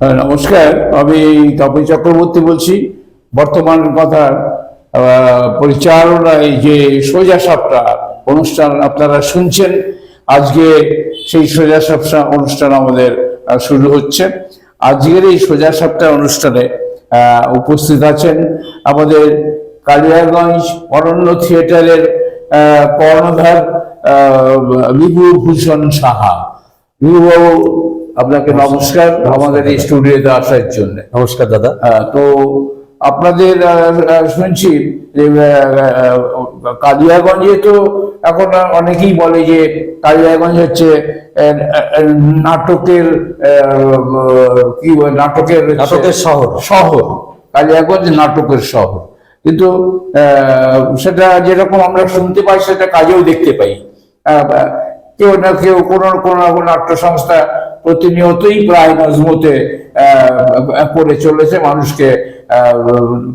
হ্যাঁ, নমস্কার। আমি তপন চক্রবর্তী বলছি। বর্তমান কথার পরিচালনায় যে সোজা সাপটা অনুষ্ঠান আপনারা শুনছেন আজকে সেই সোজা সাপটা অনুষ্ঠান আমাদের শুরু হচ্ছে। আজকের এই সোজা সাপটা অনুষ্ঠানে উপস্থিত আছেন আমাদের কালিয়াগঞ্জ অরণ্য থিয়েটারের কর্ণধার বিভূভূষণ সাহা। বিভূবাবু আপনাকে নমস্কার। আমাদের এই স্টুডিওতে আসার জন্য। নমস্কার দাদা। তো আপনাদের শুনছি যে কালিয়াগঞ্জে তো এখন অনেকেই বলে যে কালিয়াগঞ্জ হচ্ছে নাটকের কি নাটকের নাটকের শহর। শহর। কালিয়াগঞ্জ নাটকের শহর। কিন্তু আহ, সেটা যেরকম আমরা শুনতে পাই সেটা কাজেও দেখতে পাই। কেউ না কেউ কোনো কোনো নাট্য সংস্থা প্রতিনিয়তই প্রায় মজমুতে আহ, করে চলেছে। মানুষকে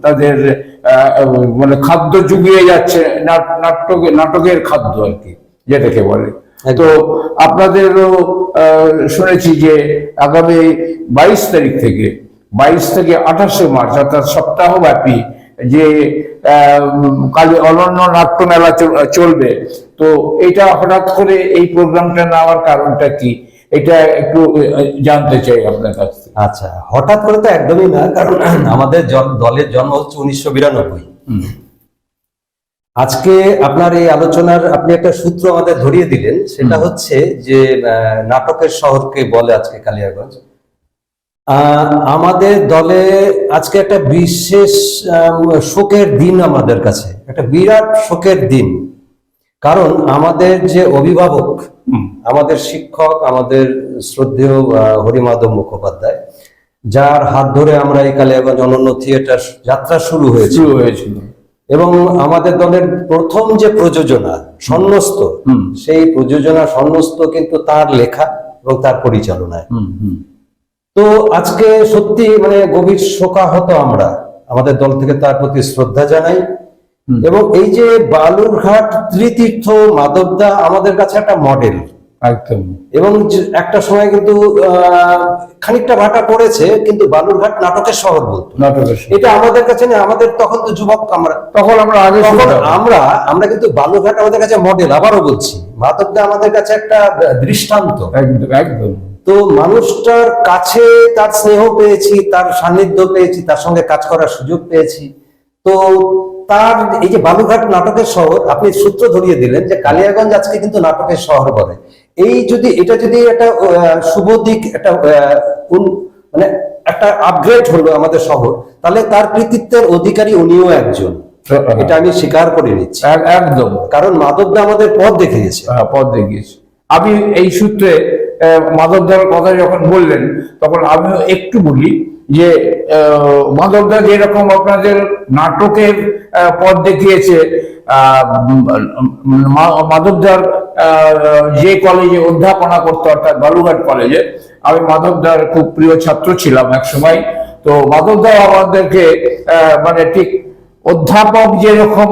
তাদের মানে খাদ্য জুগিয়ে যাচ্ছে নাট- নাট্যকে নাটকের খাদ্য আর কি যেটাকে বলে। তো আপনাদেরও শুনেছি যে আগামী বাইশ তারিখ থেকে বাইশ থেকে আঠাশে মার্চ অর্থাৎ সপ্তাহব্যাপী যে কালী অনন্য নাট্য মেলা চল- চলবে তো এটা হঠাৎ করে এই প্রোগ্রামটা নেওয়ার কারণটা কি? এটা একটু জানতে চাই আপনার কাছ থেকে। আচ্ছা হঠাৎ করে তো একদমই না কারণ আমাদের দলের জন্ম হচ্ছে উনিশশো বিরানব্বই। আজকে আপনার এই আলোচনার আপনি একটা সূত্র আমাদের ধরিয়ে দিলেন সেটা হচ্ছে যে নাটকের শহরকে বলে আজকে কালিয়াগঞ্জ। আমাদের দলে আজকে একটা বিশেষ শোকের দিন আমাদের কাছে একটা বিরাট শোকের দিন। কারণ আমাদের যে অভিভাবক আমাদের শিক্ষক আমাদের শ্রদ্ধেয় হরিমাধব মুখোপাধ্যায় যার হাত ধরে আমরা এই কালিয়াগঞ্জ অনন্য থিয়েটার যাত্রা শুরু হয়েছে। হয়েছিল। এবং আমাদের দলের প্রথম যে প্রযোজনা সন্ন্যস্ত সেই প্রযোজনা সন্ন্যস্ত কিন্তু তার লেখা এবং তার পরিচালনায়। হুম হুম। তো আজকে সত্যি মানে গভীর শোকাহত আমরা আমাদের দল থেকে তার প্রতি শ্রদ্ধা জানাই। এবং এই যে বালুরঘাট ত্রিতীর্থ মাধবদা আমাদের কাছে একটা মডেল একদম। এবং একটা সময় কিন্তু খানিকটা ভাটা পড়েছে কিন্তু বালুরঘাট নাটকের শহর বলতো। নাটকের এটা আমাদের কাছে না আমাদের তখন তো যুবক আমরা তখন আমরা আগে আমরা আমরা কিন্তু বালুরঘাট আমাদের কাছে মডেল আবারও বলছি। মাধবদা আমাদের কাছে একটা দৃষ্টান্ত। একদম একদম। তো মানুষটার কাছে তার স্নেহ পেয়েছি তার সান্নিধ্য পেয়েছি তার সঙ্গে কাজ করার সুযোগ পেয়েছি। তো তার এই যে বালুঘাট নাটকের শহর আপনি সূত্র ধরিয়ে দিলেন যে কালিয়াগঞ্জ আজকে কিন্তু নাটকের শহর বলে। এই যদি এটা যদি একটা শুভ দিক একটা মানে একটা আপগ্রেড হলো আমাদের শহর তাহলে তার কৃতিত্বের অধিকারী উনিও একজন। এটা আমি স্বীকার করে নিচ্ছি। একদম। কারণ মাধবদা আমাদের পথ দেখে গেছে আহ, পথ দেখিয়েছে। আমি এই সূত্রে মাধবদার কথা যখন বললেন তখন আমিও একটু বলি যে আহ, মাধবদা যেরকম আপনাদের নাটকের পথ দেখিয়েছে মাধবদার আহ, যে কলেজে অধ্যাপনা করতো অর্থাৎ বালুঘাট কলেজে আমি মাধবদার খুব প্রিয় ছাত্র ছিলাম এক সময়। তো মাধবদা আমাদেরকে আহ, মানে ঠিক অধ্যাপক যেরকম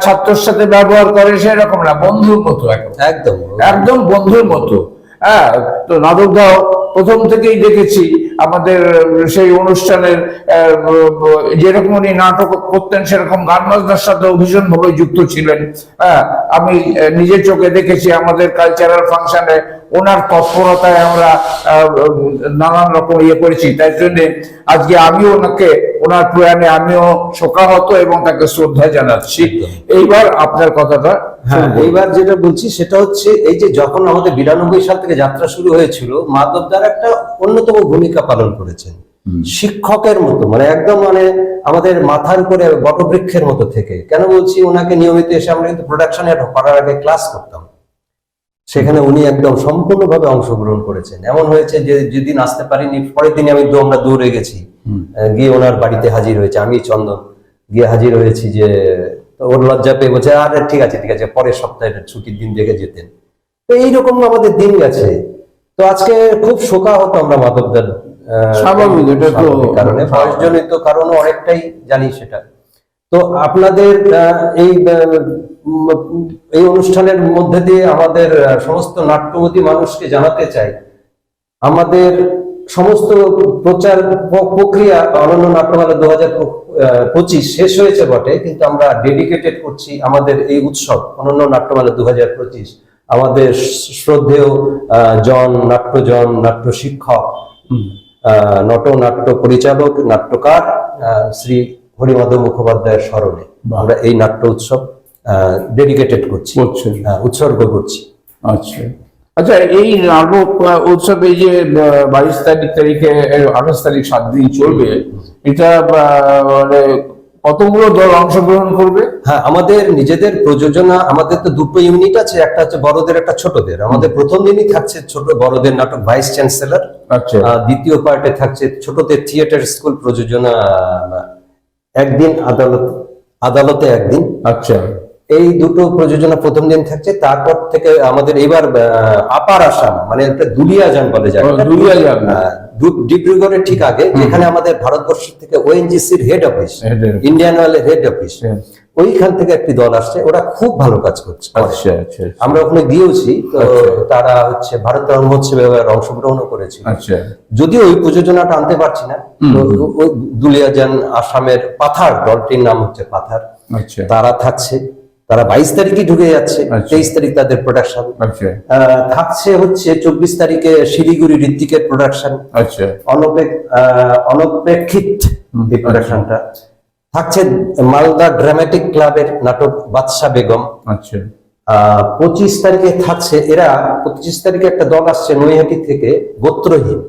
ছাত্রের সাথে ব্যবহার করে সেরকম না বন্ধুর মতো একদম। একদম বন্ধুর মতো। হ্যাঁ তো নাটকদাও প্রথম থেকেই দেখেছি আমাদের সেই অনুষ্ঠানের যেরকম উনি নাটক করতেন, সেরকম গান বাজনার সাথেও ভীষণভাবে যুক্ত ছিলেন। হ্যাঁ আমি নিজের চোখে দেখেছি আমাদের কালচারাল ফাংশনে ওনার তৎপরতায় আমরা নানান রকম ইয়ে করেছি। তাই জন্য আজকে আমিও ওনাকে ওনার প্রয়াণে আমিও শোকাহত এবং তাকে শ্রদ্ধা জানাচ্ছি। এইবার আপনার কথাটা হ্যাঁ এইবার যেটা বলছি সেটা হচ্ছে এই যে যখন আমাদের বিরানব্বই সাল থেকে যাত্রা শুরু হয়েছিল মাধবদার একটা অন্যতম ভূমিকা পালন করেছেন। শিক্ষকের মতো মানে একদম মানে আমাদের মাথার উপরে বটবৃক্ষের মতো থেকে। কেন বলছি? ওনাকে নিয়মিত এসে আমরা কিন্তু প্রোডাকশনে করার আগে ক্লাস করতাম। সেখানে উনি একদম সম্পূর্ণভাবে অংশগ্রহণ করেছেন। এমন হয়েছে যে যেদিন আসতে পারিনি পরের দিন আমি আমরা দৌড়ে গেছি। গিয়ে ওনার বাড়িতে হাজির হয়েছে। আমি চন্দন গিয়ে হাজির হয়েছি যে ওর লজ্জা পেয়ে বলছে আরে ঠিক আছে ঠিক আছে পরের সপ্তাহে ছুটির দিন দেখে যেতেন। তো এইরকম আমাদের দিন গেছে। তো আজকে খুব শোকাহত আমরা মাধবদার স্বাভাবিক, এটা তো- কারণে। বয়সজনিত কারণও অনেকটাই জানি সেটা। তো আপনাদের এই এই অনুষ্ঠানের মধ্যে দিয়ে আমাদের সমস্ত নাট্যমতী মানুষকে জানাতে চাই। আমাদের সমস্ত প্রচার প্রক্রিয়া অনন্য নাট্যমেলা দু হাজার পঁচিশ শেষ হয়েছে বটে কিন্তু আমরা ডেডিকেটেড করছি আমাদের এই উৎসব অনন্য নাট্যমেলা দু হাজার পঁচিশ। আমাদের শ্রদ্ধেয় জন নাট্যজন নাট্য শিক্ষক নটনাট্য পরিচালক নাট্যকার শ্রী হরিমাধব মুখোপাধ্যায়ের স্মরণে আমরা এই নাট্য উৎসব ডেডিকেটেড করছি উৎসর্গ করছি। আচ্ছা। আচ্ছা এই নাটক আহ, উৎসব এই যে বাইশ তারিখ তারিখে আঠাশ তারিখ সাত দিন চলবে এটা মানে কতগুলো দল অংশগ্রহণ করবে? হ্যাঁ আমাদের নিজেদের প্রযোজনা আমাদের তো দুটো ইউনিট আছে একটা হচ্ছে বড়দের একটা ছোটদের। আমাদের প্রথম দিনই থাকছে ছোট বড়দের নাটক ভাইস চ্যান্সেলর। আচ্ছা। দ্বিতীয় পার্টে থাকছে ছোটদের থিয়েটার স্কুল প্রযোজনা একদিন আদালত আদালতে একদিন। আচ্ছা। এই দুটো প্রযোজনা প্রথম দিন থাকছে তারপর থেকে আমাদের এবার আপার আসাম মানে একটা দুলিয়া যান বলে যায় ও, দুলিয়াজান। ডিব্রুগড়ের ঠিক আগে যেখানে আমাদের ভারতবর্ষ থেকে ওএনজিসির হেড অফিস। ইন্ডিয়ান অয়েলের হেড অফিস। ওইখান থেকে একটি দল আসছে ওরা খুব ভালো কাজ করছে। করে। আচ্ছা আচ্ছা। আমরা ওখানে গিয়েওছি তো তারা হচ্ছে ভারত মহোৎসবে এবার অংশগ্রহণ করেছিল। আচ্ছা। যদিও ওই প্রযোজনাটা আনতে পারছি না দুলিয়াজান আসামের পাথার দলটির নাম হচ্ছে পাথার। আচ্ছা। তারা থাকছে। তারা বাইশ তারিখে ঢুকে যাচ্ছে আচ্ছা। তেইশ তারিখ তাদের প্রোডাকশন আচ্ছা। থাকছে হচ্ছে চব্বিশ তারিখে শিলিগুড়ি ঋত্বিকের প্রোডাকশন আচ্ছা। অনপেক্ষিত এই প্রোডাকশনটা থাকছে মালদা ড্রামাটিক ক্লাবের নাটক বাদশা বেগম। আচ্ছা। আহ, পঁচিশ তারিখে থাকছে এরা পঁচিশ তারিখে একটা দল আসছে নৈহাটি থেকে গোত্রহীন।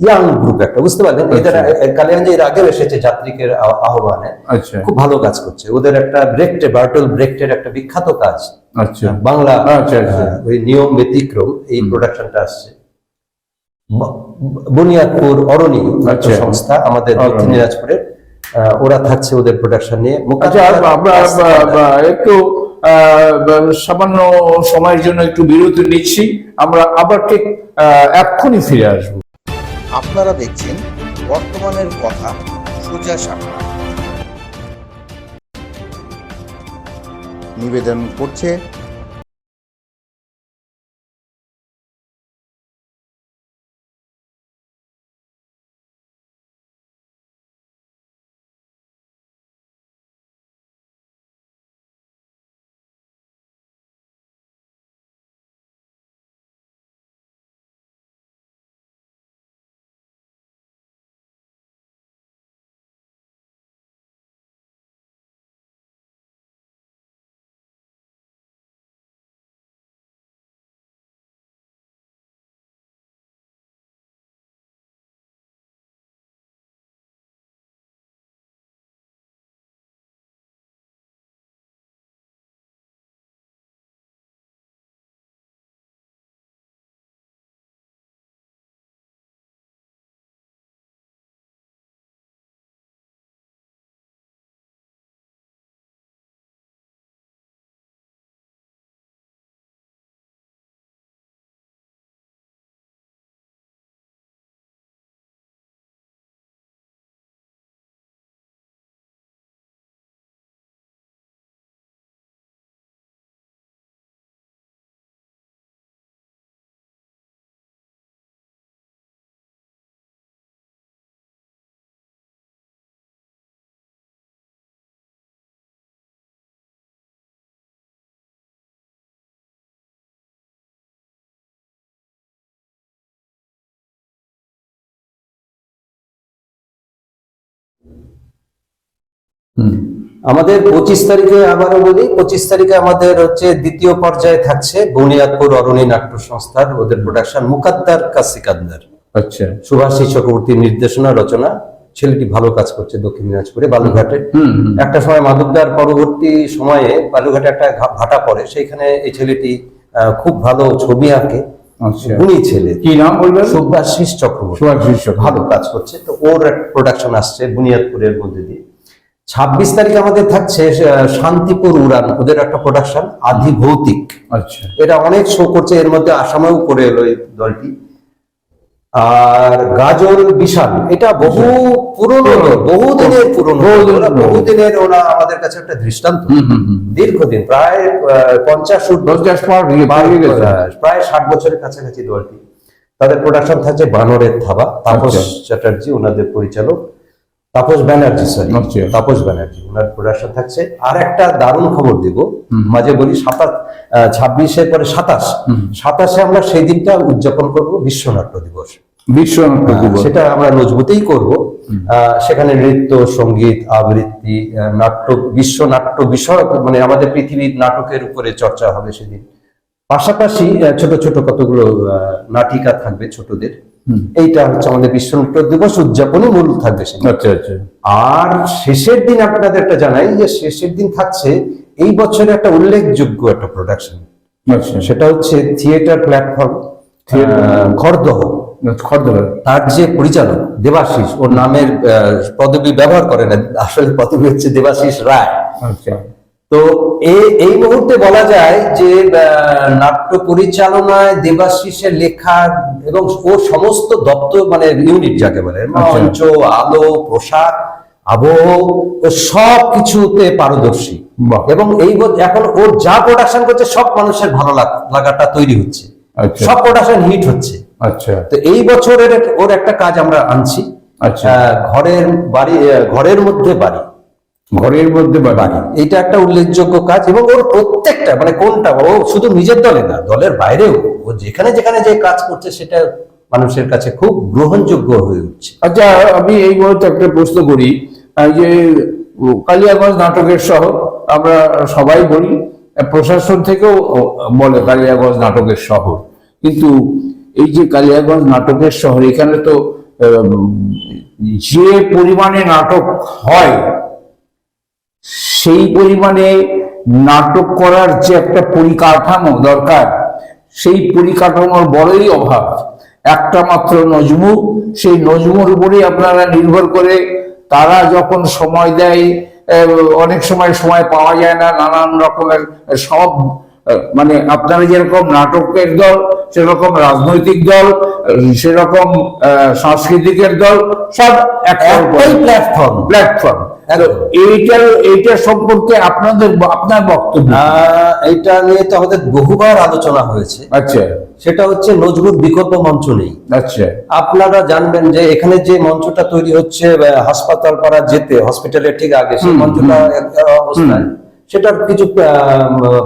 ইয়াং গ্রুপ একটা বুঝতে পারলেন? এদের কালিয়াঞ্জে এর আগেও এসেছে যাত্রীকের আহ্বানে। আচ্ছা। খুব ভালো কাজ করছে। ওদের একটা ব্রেকটে বার্টল ব্রেকটের একটা বিখ্যাত কাজ। আচ্ছা। বাংলা আচ্ছা, আচ্ছা। ওই নিয়ম ব্যতিক্রম এই প্রোডাকশনটা আসছে। বুনিয়াদপুর অরণি আচ্ছা। সংস্থা আমাদের দক্ষিণ দিনাজপুরের ওরা থাকছে ওদের প্রোডাকশন নিয়ে। আচ্ছা একটু সামান্য সময়ের জন্য একটু বিরতি নিচ্ছি। আমরা আবার ঠিক আহ, এক্ষুনি ফিরে আসব। আপনারা দেখছেন বর্তমানের কথা সোজা সামনে। নিবেদন করছে আমাদের পঁচিশ তারিখে আবারও বলি পঁচিশ তারিখে আমাদের হচ্ছে দ্বিতীয় পর্যায়ে থাকছে বুনিয়াদপুর অরণি নাট্য সংস্থার ওদের প্রোডাকশন মুকাদ্দার কাসিকাদ্দার আচ্ছা। সুভাষী চক্রবর্তীর নির্দেশনা রচনা। ছেলেটি ভালো কাজ করছে দক্ষিণ দিনাজপুরে বালুঘাটে। একটা সময় মাধবদার পরবর্তী সময়ে বালুঘাটে একটা ভাটা পড়ে। সেইখানে এই ছেলেটি খুব ভালো ছবি আঁকে। গুণী ছেলে। কি নাম বলবেন? সুভাষিস চক্রবর্তী। সুভাষ বিশ্ব ভালো কাজ করছে। তো ওর প্রোডাকশন আসছে বুনিয়াদপুরের মধ্যে দিয়ে। ছাব্বিশ তারিখ আমাদের থাকছে শান্তিপুর উড়ান। ওদের একটা প্রোডাকশন আধি ভৌতিক আচ্ছা। এটা অনেক শো করছে। এর মধ্যে আসামেও করে এলো এই দলটি। আর গাজল বিশাল এটা বহু পুরনো বহু দিনের পুরনো বহু দিনের ওরা আমাদের কাছে একটা দৃষ্টান্ত। দীর্ঘদিন প্রায় পঞ্চাশ পঞ্চাশ পার প্রায় ষাট বছরের কাছাকাছি দলটি তাদের প্রোডাকশন থাকছে বানরের থাবা তাপস আচ্ছা। চ্যাটার্জি ওনাদের পরিচালক। তাপস ব্যানার্জি সরি। তাপস ব্যানার্জি ওনার প্রোডাকশন থাকছে। আর একটা দারুণ খবর দিব মাঝে বলি সাতাশ ছাব্বিশের পরে সাতাশ। সাতাশে আমরা সেই দিনটা উদযাপন করব বিশ্ব নাট্য দিবস। বিশ্ব নাট্য দিবস। সেটা আমরা নজবুতেই করব। আহ, সেখানে নৃত্য সংগীত আবৃত্তি নাট্য বিশ্ব নাট্য বিষয়ক মানে আমাদের পৃথিবীর নাটকের উপরে চর্চা হবে সেদিন। পাশাপাশি ছোট ছোট কতগুলো আহ, নাটিকা থাকবে ছোটদের। এইটা হচ্ছে আমাদের বিশ্ব নাট্য দিবস উদযাপনই মূল থাকবে আচ্ছা আচ্ছা। আর শেষের দিন আপনাদের একটা জানাই যে শেষের দিন থাকছে এই বছরে একটা উল্লেখযোগ্য একটা প্রোডাকশন আচ্ছা। সেটা হচ্ছে থিয়েটার প্ল্যাটফর্ম ঘরদহ খদ্দর তার যে পরিচালক দেবাশিস ওর নামের পদবি ব্যবহার করে না আসলে পদবি হচ্ছে দেবাশিস রায়। আচ্ছা। তো এই মুহূর্তে বলা যায় যে নাট্য পরিচালনায় দেবাশিসের লেখা এবং ওর সমস্ত দপ্তর মানে ইউনিট যাকে বলে মঞ্চ আলো পোশাক আবহ ও সব কিছুতে পারদর্শী। এবং এই এখন ওর যা প্রোডাকশন করছে সব মানুষের ভালো লাগ- লাগাটা তৈরি হচ্ছে। আচ্ছা। সব প্রোডাকশন হিট হচ্ছে। আচ্ছা। তো এই বছরের ওর একটা কাজ আমরা আনছি। আচ্ছা। ঘরের বাড়ি ঘরের মধ্যে বাড়ি। ঘরের মধ্যে বাড়ি এটা একটা উল্লেখযোগ্য কাজ এবং ওর প্রত্যেকটা মানে কোনটা, ও শুধু নিজের দলে না, দলের বাইরেও, ও যেখানে যেখানে যে কাজ করছে সেটা মানুষের কাছে খুব গ্রহণযোগ্য হয়ে উঠছে। আচ্ছা আমি এই মুহূর্তে একটা প্রশ্ন করি যে কালিয়াগঞ্জ নাটকের শহর আমরা সবাই বলি, প্রশাসন থেকেও বলে কালিয়াগঞ্জ নাটকের শহর। কিন্তু এই যে কালিয়াগঞ্জ নাটকের শহর, এখানে তো যে পরিমাণে নাটক হয় সেই পরিমাণে নাটক করার যে একটা পরিকাঠামো দরকার সেই পরিকাঠামোর বড়ই অভাব। একটা মাত্র নজমু সেই নজমুর উপরেই আপনারা নির্ভর করে তারা যখন সময় দেয় অনেক সময় সময় পাওয়া যায় না নানান রকমের সব মানে আপনারা যেরকম নাটকের দল সেরকম রাজনৈতিক দল সেরকম সাংস্কৃতিকের দল সব একটাই প্ল্যাটফর্ম প্ল্যাটফর্ম এইটার এইটা সম্পর্কে আপনাদের আপনার বক্তব্য এটা নিয়ে তো আমাদের বহুবার আলোচনা হয়েছে। আচ্ছা। সেটা হচ্ছে নজরুল বিকল্প মঞ্চ নেই। আচ্ছা। আপনারা জানবেন যে এখানে যে মঞ্চটা তৈরি হচ্ছে হাসপাতাল পাড়া যেতে হসপিটালের ঠিক আগে সেই মঞ্চটা অবস্থায়। সেটার কিছু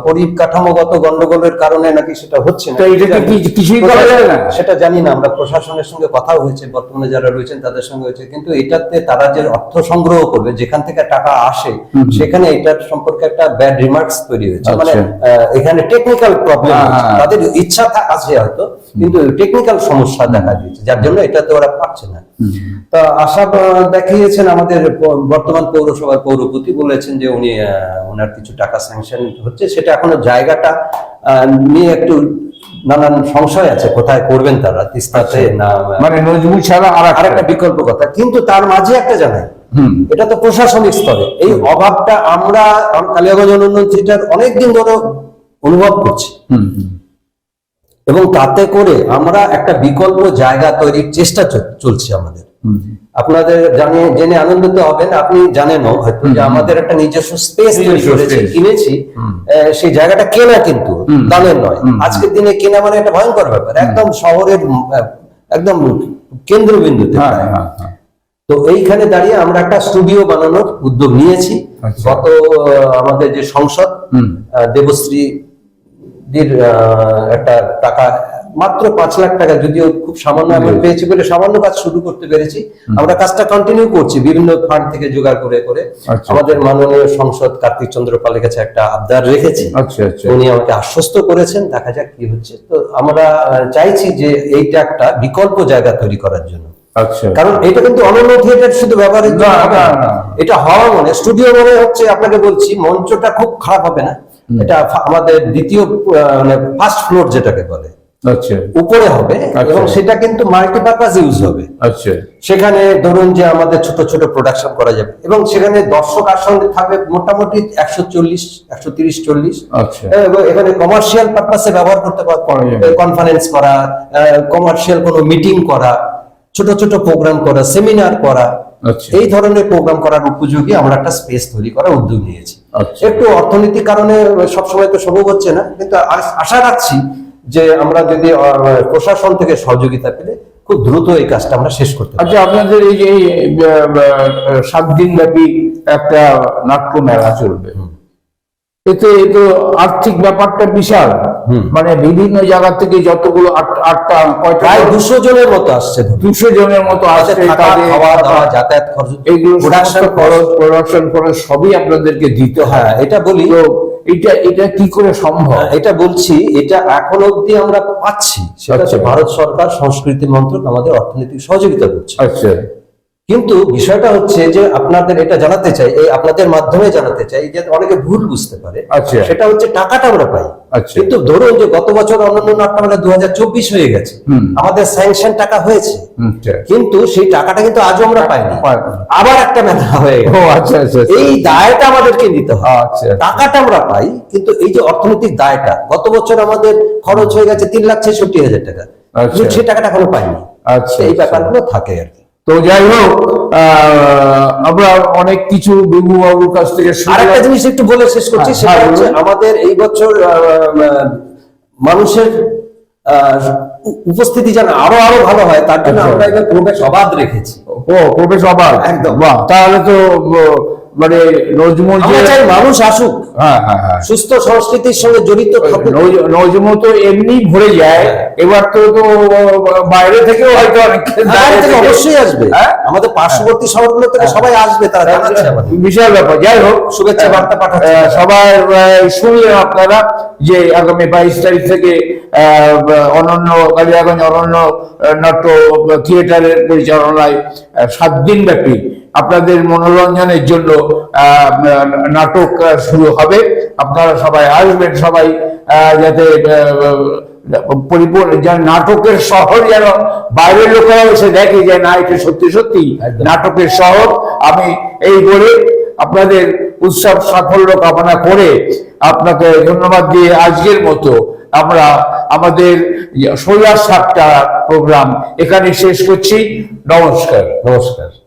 পরিকাঠামোগত গন্ডগোলের কারণে নাকি সেটা হচ্ছে না। তো এটাকে কি কিছুই করা যায় না? সেটা জানি না আমরা প্রশাসনের সঙ্গে কথা হয়েছে বর্তমানে যারা রয়েছেন তাদের সঙ্গে হয়েছে কিন্তু এটাতে তারা যে অর্থ সংগ্রহ করবে যেখান থেকে টাকা আসে সেখানে এটার সম্পর্কে একটা ব্যাড রিমার্কস তৈরি হয়েছে। মানে আচ্ছা। এখানে টেকনিক্যাল প্রবলেম হ্যাঁ। তাদের ইচ্ছা আছে হয়তো কিন্তু টেকনিক্যাল সমস্যা দেখা দিয়েছে যার জন্য এটাতে ওরা পারছে না। তা আশা দেখিয়েছেন আমাদের বর্তমান পৌরসভার পৌরপতি বলেছেন যে উনি ওনার কিছু টাকা স্যাংশন হচ্ছে সেটা এখনও জায়গাটা নিয়ে একটু নানান সংশয় আছে কোথায় করবেন তারা তিস্তাতে না মানে নজমুল ছাড়া আর একটা। বিকল্প কথা কিন্তু তার মাঝে একটা জানাই এটা তো প্রশাসনিক স্তরে এই অভাবটা আমরা আম- কালিয়াগঞ্জ উন্নয়ন থিয়েটার অনেকদিন ধরে অনুভব করছি। এবং তাতে করে আমরা একটা বিকল্প জায়গা তৈরির চেষ্টা চলছে আমাদের। আপনাদের জানে জেনে আনন্দিত হবেন আপনি জানেনও হয়তো যে আমাদের একটা নিজস্ব স্পেস তৈরি করেছি কিনেছি। সেই জায়গাটা কেনা কিন্তু দামের নয়। আজকের দিনে কেনা মানে একটা ভয়ঙ্কর ব্যাপার। একদম শহরের একদম কেন্দ্রবিন্দুতে হ্যাঁ হ্যাঁ হ্যাঁ। তো এইখানে দাঁড়িয়ে আমরা একটা স্টুডিও বানানোর উদ্যোগ নিয়েছি। আচ্ছা। গত আমাদের যে সংসদ। দেবশ্রী একটা টাকা মাত্র পাঁচ লাখ টাকা যদিও খুব সামান্য আমরা পেয়েছি বলে সামান্য কাজ শুরু করতে পেরেছি। আমরা কাজটা কন্টিনিউ করছি বিভিন্ন ফান্ড থেকে জোগাড় করে করে। আচ্ছা। আমাদের মাননীয় সংসদ কার্তিক চন্দ্র পালের কাছে একটা আবদার রেখেছি। আচ্ছা আচ্ছা। উনি আমাকে আশ্বস্ত করেছেন দেখা যাক কি হচ্ছে। তো আমরা চাইছি যে এইটা একটা বিকল্প জায়গা তৈরি করার জন্য। আচ্ছা। কারণ এটা কিন্তু অনন্য থিয়েটার শুধু ব্যবহারের জন্য। এটা হওয়া মানে স্টুডিও মানে হচ্ছে আপনাকে বলছি মঞ্চটা খুব খারাপ হবে না। এটা আমাদের দ্বিতীয় মানে ফার্স্ট ফ্লোর যেটাকে বলে। উপরে হবে আচ্ছা। এবং সেটা কিন্তু মাল্টিপারপাস ইউজ হবে। আচ্ছা। সেখানে ধরুন যে আমাদের ছোট ছোট প্রোডাকশন করা যাবে এবং সেখানে দর্শক আসলে থাকবে মোটামুটি একশো চল্লিশ একশো তিরিশ চল্লিশ। আচ্ছা। এবং এখানে কমার্শিয়াল পারপাসে ব্যবহার করতে পারবে কনফারেন্স করা কমার্শিয়াল কোনো মিটিং করা ছোট ছোট প্রোগ্রাম করা সেমিনার করা। আচ্ছা। এই ধরনের প্রোগ্রাম করার উপযোগী আমরা একটা স্পেস তৈরি করার উদ্যোগ নিয়েছি। আচ্ছা। একটু অর্থনৈতিক কারণে সবসময় তো সম্ভব হচ্ছে না কিন্তু আশা রাখছি যে আমরা যদি প্রশাসন থেকে সহযোগিতা পেলে খুব দ্রুত এই কাজটা আমরা শেষ করতে আচ্ছা আপনাদের এই যে সাত দিন ব্যাপী একটা নাট্য মেলা চলবে। এতে তো আর্থিক ব্যাপারটা বিশাল। মানে বিভিন্ন জায়গা থেকে যতগুলো আট- আটটা কয়টা প্রায় দুশো জনের মতো আসছে দুশো জনের মতো আসছে যাতায়াত খরচ এইগুলো প্রোডাকশন খরচ। প্রোডাকশন খরচ সবই আপনাদেরকে দিতে হয়। হ্যাঁ এটা বলি। এটা এটা কি করে সম্ভব? হ্যাঁ, এটা বলছি এটা এখন অবধি আমরা পাচ্ছি। সেটা হচ্ছে আচ্ছা। ভারত সরকার সংস্কৃতি মন্ত্রক আমাদের অর্থনৈতিক সহযোগিতা করছে। আচ্ছা। কিন্তু বিষয়টা হচ্ছে যে আপনাদের এটা জানাতে চাই এই আপনাদের মাধ্যমে জানাতে চাই যে অনেকে ভুল বুঝতে পারে। আচ্ছা। সেটা হচ্ছে টাকাটা আমরা পাই। আচ্ছা। কিন্তু ধরুন যে গত বছর অন্যান্য নাট্যমেলা দু হাজার চব্বিশ হয়ে গেছে। আমাদের স্যাংশন টাকা হয়েছে। আচ্ছা। কিন্তু সেই টাকাটা কিন্তু আজও আমরা পাইনি। আবার একটা মেলা হয়ে আচ্ছা। এই দায়টা আমাদেরকে নিতে হয় আচ্ছা। টাকাটা আমরা পাই কিন্তু এই যে অর্থনৈতিক দায়টা গত বছর আমাদের খরচ হয়ে গেছে তিন লাখ ছেষট্টি হাজার টাকা। সেই টাকাটা এখনও পাইনি। আচ্ছা, এই। ব্যাপারগুলো থাকে আর কি। তো যাই হোক আহ, আমরা অনেক কিছু বিভু বাবুর কাছ থেকে আরেকটা জিনিস একটু বলে শেষ করছি হ্যাঁ, সেটা হ্যাঁ, হচ্ছে আমাদের এই বছর মানুষের আহ, উপস্থিতি যেন আরও আরও ভালো হয় তার জন্য আচ্ছা। আমরা এবার প্রবেশ অবাধ রেখেছি ও প্রবেশ অবাধ একদম। তাহলে তো মানে নজমুল চাই মানুষ আসুক। হ্যাঁ হ্যাঁ হ্যাঁ। সুস্থ সংস্কৃতির সঙ্গে জড়িত থাকুক। নজ- তো এমনি ভরে যায়। এবার তো তো বাইরে থেকেও হয়তো অবশ্যই আসবে। হ্যাঁ? আমাদের পার্শ্ববর্তী শহরগুলো থেকে সবাই আসবে তারা বিশাল ব্যাপার। যাই হোক শুভেচ্ছা বার্তা পাঠাচ্ছি। সবাই শুনলেন আপনারা যে আগামী বাইশ তারিখ থেকে আহ, অনন্য কালিয়াগঞ্জ অনন্য নাট্য থিয়েটারের পরিচালনায় সাত দিন ব্যাপী আপনাদের মনোরঞ্জনের জন্য আহ, নাটক শুরু হবে। আপনারা সবাই আসবেন সবাই আহ, যাতে পরিপূর্ণ যেন নাটকের শহর যেন বাইরের লোকেরা এসে দেখে যে না এটা সত্যি সত্যি নাটকের শহর। আমি এই বলে আপনাদের উৎসব সাফল্য কামনা করে আপনাকে ধন্যবাদ দিয়ে আজকের মতো আমরা আমাদের সোজা সাতটা প্রোগ্রাম এখানে শেষ করছি। নমস্কার। নমস্কার।